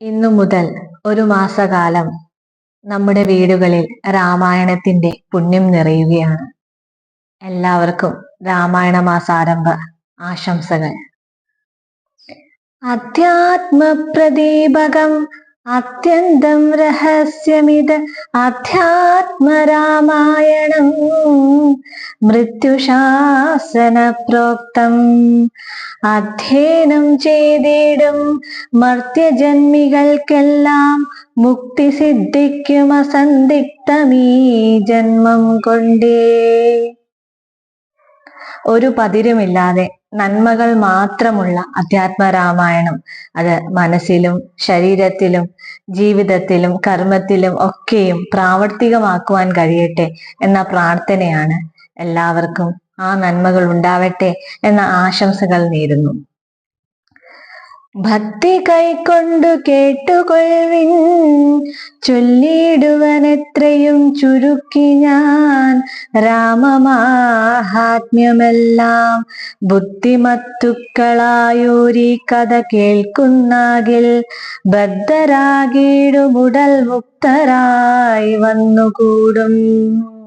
ഇന്നു മുതൽ ഒരു മാസകാലം നമ്മുടെ വീടുകളിൽ രാമായണത്തിന്റെ പുണ്യം നിറയുകയാണ്. എല്ലാവർക്കും രാമായണ മാസാരംഭ ആശംസകൾ. അധ്യാത്മപ്രദീപകം അത്യന്തം രഹസ്യമിത് അധ്യാത്മരാമായണം. മൃത്യുശാസന പ്രോക്തം അധ്യയനം ചെയ്തിടും മർത്യജന്മികൾക്കെല്ലാം മുക്തി സിദ്ധിക്കും ജന്മം കൊണ്ടേ. ഒരു പതിരുമില്ലാതെ നന്മകൾ മാത്രമുള്ള അധ്യാത്മ രാമായണം അത് മനസ്സിലും ശരീരത്തിലും ജീവിതത്തിലും കർമ്മത്തിലും ഒക്കെയും പ്രാവർത്തികമാക്കുവാൻ കഴിയട്ടെ എന്ന പ്രാർത്ഥനയാണ് എല്ലാവർക്കും ആ നന്മകൾ ഉണ്ടാവട്ടെ എന്ന ആശംസകൾ നേരുന്നു. ഭക്തി കൈക്കൊണ്ടു കേട്ടുകൊള്ളിൻ ചൊല്ലിയിടുവൻ എത്രയും ചുരുക്കി ഞാൻ. രാമമാഹാത്മ്യമെല്ലാം ബുദ്ധിമത്തുക്കളായൂരി കഥ കേൾക്കുന്നാകിൽ ബദ്ധരാകിടുമുടൽ മുക്തരായി വന്നുകൂടും.